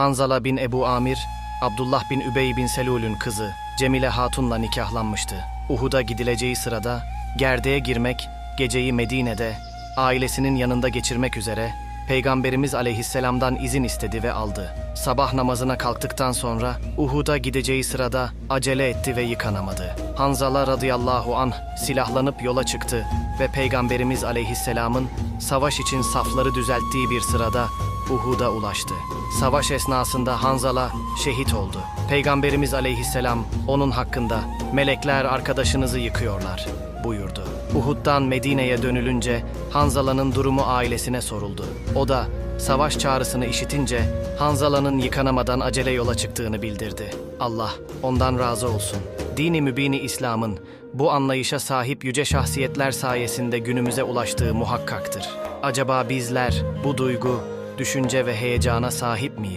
Hanzala bin Ebu Amir, Abdullah bin Übey bin Selul'ün kızı Cemile Hatun'la nikahlanmıştı. Uhud'a gidileceği sırada gerdeğe girmek, geceyi Medine'de, ailesinin yanında geçirmek üzere Peygamberimiz aleyhisselamdan izin istedi ve aldı. Sabah namazına kalktıktan sonra Uhud'a gideceği sırada acele etti ve yıkanamadı. Hanzala radıyallahu anh silahlanıp yola çıktı ve Peygamberimiz aleyhisselamın savaş için safları düzelttiği bir sırada Uhud'a ulaştı. Savaş esnasında Hanzala şehit oldu. Peygamberimiz aleyhisselam onun hakkında melekler arkadaşınızı yıkıyorlar buyurdu. Uhud'dan Medine'ye dönülünce Hanzala'nın durumu ailesine soruldu. O da savaş çağrısını işitince Hanzala'nın yıkanamadan acele yola çıktığını bildirdi. Allah ondan razı olsun. Dini mübini İslam'ın bu anlayışa sahip yüce şahsiyetler sayesinde günümüze ulaştığı muhakkaktır. Acaba bizler bu duygu, düşünce ve heyecana sahip miyiz?